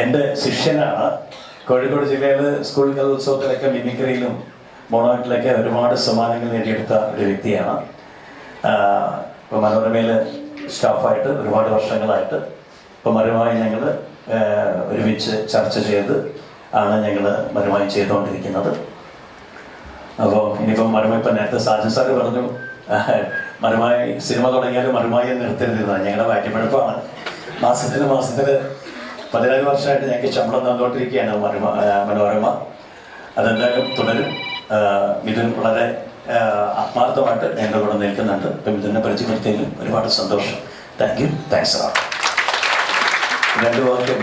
എന്റെ ശിഷ്യനാണ്. കോഴിക്കോട് ജില്ലയിൽ സ്കൂൾ കലോത്സവത്തിലൊക്കെ മിമിക്രിയിലും മോണോയിട്ടിലൊക്കെ ഒരുപാട് സമ്മാനങ്ങൾ നേടിയെടുത്ത ഒരു വ്യക്തിയാണ്. ഇപ്പോൾ മനോരമയിൽ സ്റ്റാഫായിട്ട് ഒരുപാട് വർഷങ്ങളായിട്ട് ഇപ്പോൾ മരുമായി ഞങ്ങൾ ഒരുമിച്ച് ചർച്ച ചെയ്ത് ആണ് ഞങ്ങൾ മരുമായി ചെയ്തുകൊണ്ടിരിക്കുന്നത്. അപ്പോൾ ഇനിയിപ്പം മരുമായി ഇപ്പം നേരത്തെ സാജൻ സാർ പറഞ്ഞു മരുമായി സിനിമ തുടങ്ങിയാലും മരുമായി നിർത്തരുതെന്നാണ് ഞങ്ങളുടെ വാറ്റിപ്പഴപ്പാണ് മാസത്തിന് മാസത്തിന് പതിനേഴ് വർഷമായിട്ട് ഞങ്ങൾക്ക് ശമ്പളം തന്നുകൊണ്ടിരിക്കുകയാണ് മനോരമ. അതെന്തായാലും തുടരും. മിഥുൻ വളരെ ആത്മാർത്ഥമായിട്ട് ഞങ്ങളുടെ കൂടെ നിൽക്കുന്നുണ്ട്. ഇപ്പം മിഥുനെ പരിചയപ്പെടുത്തിയതിലും ഒരുപാട് സന്തോഷം. താങ്ക് യു താങ്ക്സ് ആ രണ്ട് വാക്ക്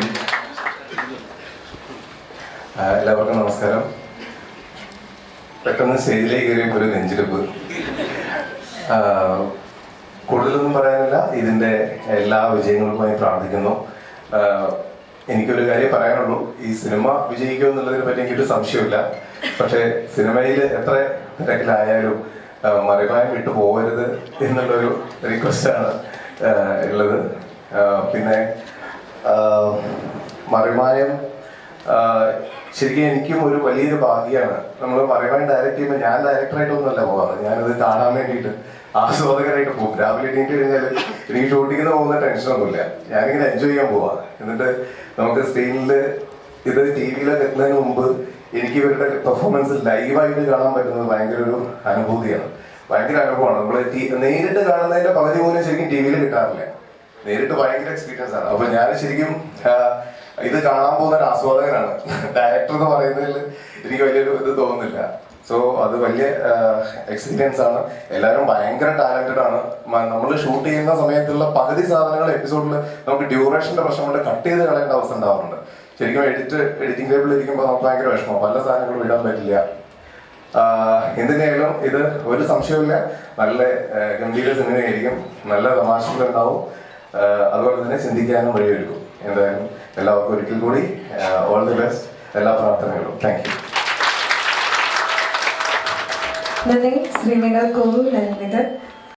എല്ലാവർക്കും നമസ്കാരം. പെട്ടെന്ന് സ്റ്റേജിലേക്ക് കയറിയപ്പോൾ ഒരു നെഞ്ചിരിപ്പ് കൂടുതലൊന്നും പറയാനില്ല. ഇതിന്റെ എല്ലാ വിജയങ്ങൾക്കുമായി പ്രാർത്ഥിക്കുന്നു. എനിക്കൊരു കാര്യം പറയാനുള്ളൂ. ഈ സിനിമ വിജയിക്കുമോ എന്നുള്ളതിനെ പറ്റി എനിക്കൊരു സംശയമില്ല പക്ഷെ സിനിമയിൽ എത്ര തിരക്കിലായാലും ആ, മറിമായം വിട്ടു പോകരുത് എന്നുള്ളൊരു റിക്വസ്റ്റാണ് ഉള്ളത്. പിന്നെ മറിമായം ശരിക്കും എനിക്കും ഒരു വലിയൊരു ഭാഗ്യമാണ് നമ്മൾ മറിമായം ഡയറക്റ്റ് ചെയ്യുമ്പോൾ ഞാൻ ഡയറക്ടറായിട്ടൊന്നുമല്ല പോകാറ് ഞാനത് കാണാൻ വേണ്ടിയിട്ട് ആസ്വാദകരായിട്ട് പോകും. രാവിലെ എണീറ്റ് കഴിഞ്ഞാൽ എനിക്ക് ഷൂട്ടിങ്ങിന് പോകുന്ന ടെൻഷനൊന്നുമില്ല ഞാനിങ്ങനെ എൻജോയ് ചെയ്യാൻ പോവാ. എന്നിട്ട് നമുക്ക് സ്ക്രീനിൽ ഇത് ടി വിയിലൊക്കെ എത്തുന്നതിന് മുമ്പ് എനിക്ക് ഇവരുടെ പെർഫോമൻസ് ലൈവായിട്ട് കാണാൻ പറ്റുന്നത് ഭയങ്കര ഒരു അനുഭൂതിയാണ്. ഭയങ്കര അനുഭവമാണ്. നമ്മൾ നേരിട്ട് കാണുന്നതിന്റെ പകുതി പോലും ശരിക്കും ടി വിയിൽ കിട്ടാറില്ല. നേരിട്ട് ഭയങ്കര എക്സ്പീരിയൻസ് ആണ്. അപ്പൊ ഞാൻ ശരിക്കും ഇത് കാണാൻ പോകുന്ന ഒരു ആസ്വാദകനാണ്. ഡയറക്ടർ എന്ന് പറയുന്നതിൽ എനിക്ക് വലിയൊരു ഇത് തോന്നുന്നില്ല. സോ അത് വലിയ എക്സ്പീരിയൻസ് ആണ്. എല്ലാവരും ഭയങ്കര ടാലന്റഡ് ആണ്. നമ്മൾ ഷൂട്ട് ചെയ്യുന്ന സമയത്തുള്ള പകുതി സാധനങ്ങൾ എപ്പിസോഡിൽ നമുക്ക് ഡ്യൂറേഷന്റെ പ്രശ്നം കൊണ്ട് കട്ട് ചെയ്ത് കളയേണ്ട അവസ്ഥ ഉണ്ടാവാറുണ്ട്. ശരിക്കും എഡിറ്റ് എഡിറ്റിംഗ് ടേബിളിൽ ഇരിക്കുമ്പോൾ നമുക്ക് ഭയങ്കര വിഷമം. പല സാധനങ്ങളും ഇടാൻ പറ്റില്ല. എന്തിനായാലും ഇത് ഒരു സംശയവുമില്ല. നല്ല ഗംഭീര സിനിമയായിരിക്കും. നല്ല തമാശകളുണ്ടാവും അതുപോലെ തന്നെ ചിന്തിക്കാനും വഴിയൊരുക്കും. എന്തായാലും എല്ലാവർക്കും ഒരിക്കൽ കൂടി ഓൾ ദി ബെസ്റ്റ് എല്ലാ പ്രാർത്ഥനകളും. താങ്ക് യു നന്ദി ശ്രീമേഘ കോവു നിതിൻ